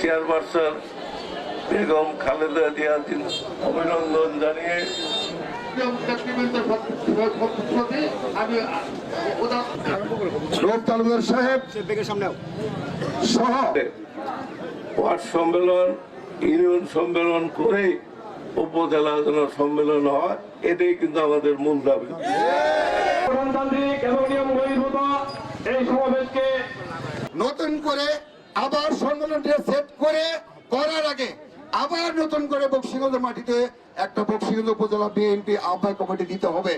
Chairperson Begum Khaleda Zia অভিনন্দন জানিয়ে নেতৃবৃন্দের প্রতি আমি তালুকদার সাহেব সহ ওয়ার্ড সম্মেলন ইউনিয়ন সম্মেলন করে উপজেলা যেন সম্মেলন হয় এটাই কিন্তু আমাদের মূল দাবি গণতান্ত্রিক এবং এই নতুন করে আবার সম্মেলনটা সেট করে করার আগে আবার নতুন করে বক্সিগঞ্জ মাটিতে একটা বক্সিগঞ্জ উপজেলা বিএনপি আহ্বায়ক কমিটি দিতে হবে।